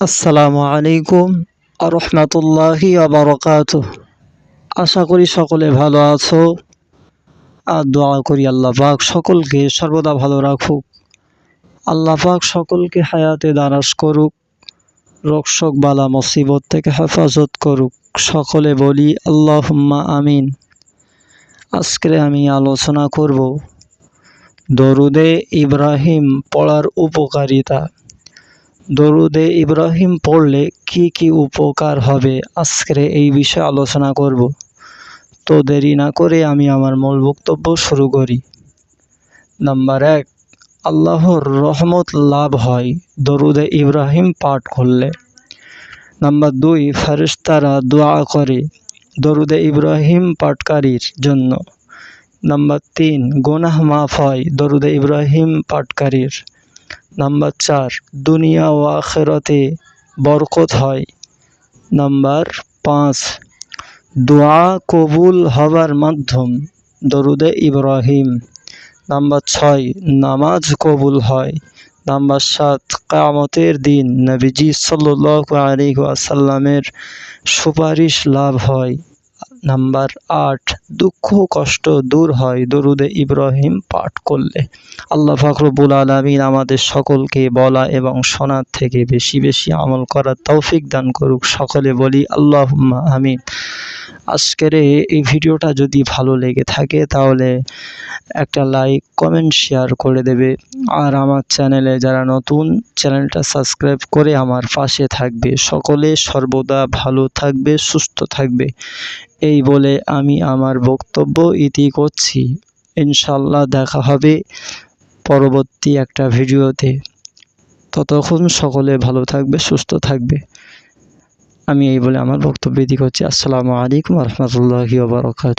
আসসালামু আলাইকুম রহমতুল্লাহি আবরকাত আশা করি সকলে ভালো আছো। আর দোয়া করি আল্লাহ পাক সকলকে সর্বদা ভালো রাখুক। আল্লাহ পাক সকলকে হায়াতে দারাজ করুক রক্ষক বালা, মুসিবত থেকে হেফাজত করুক। সকলে বলি, আল্লাহুম্মা আমিন। আজকে আমি আলোচনা করব দরুদে ইব্রাহিম পড়ার উপকারিতা। দরুদে ইব্রাহিম পড়লে কি কি উপকার হবে? আজকের এই বিষয়ে আলোচনা করব। তো দেরি না করে আমি আমার মূল বক্তব্য শুরু করি। নাম্বার এক, আল্লাহর রহমত লাভ হয় দরুদে ইব্রাহিম পাঠ করলে। নাম্বার দুই ফারিস্তারা দোয়া করে দরুদে ইব্রাহিম পাটকারীর জন্য। নাম্বার তিন, গোনাহ মাফ হয় দরুদে ইব্রাহিম পাটকারীর নাম্বার চার দুনিয়া ও আখেরাতে বরকত হয়। নাম্বার পাঁচ, দোয়া কবুল হবার মাধ্যম, দরুদে ইব্রাহিম। নাম্বার ছয়, নামাজ কবুল হয়। নাম্বার সাত কামতের দিন নবীজি সাল্লাহ আলী আসাল্লামের সুপারিশ লাভ হয়। নাম্বার আট, দুঃখ কষ্ট দূর হয়, দরুদে ইব্রাহিম পাঠ করলে। আল্লাহ ফখরবুল আলমিন আমাদের সকলকে বলা এবং শোনার থেকে বেশি বেশি আমল করার তৌফিক দান করুক। সকলে বলি আল্লাহ আমিন। আজকের এই ভিডিওটা যদি ভালো লেগে থাকে তাহলে একটা লাইক কমেন্ট শেয়ার করে দেবে। আর আমার চ্যানেলে যারা নতুন, চ্যানেলটা সাবস্ক্রাইব করে আমার পাশে থাকবে। সকলে সর্বদা ভালো থাকবে, সুস্থ থাকবে। এই বলে আমি আমার বক্তব্য ইতি করছি। ইনশাল্লাহ দেখা হবে পরবর্তী একটা ভিডিওতে। ততক্ষণ সকলে ভালো থাকবে, সুস্থ থাকবে। আমি এই বলে আমার বক্তব্য দিক হচ্ছে আসসালামু আলাইকুম রহমতুল্লাহি বারকাত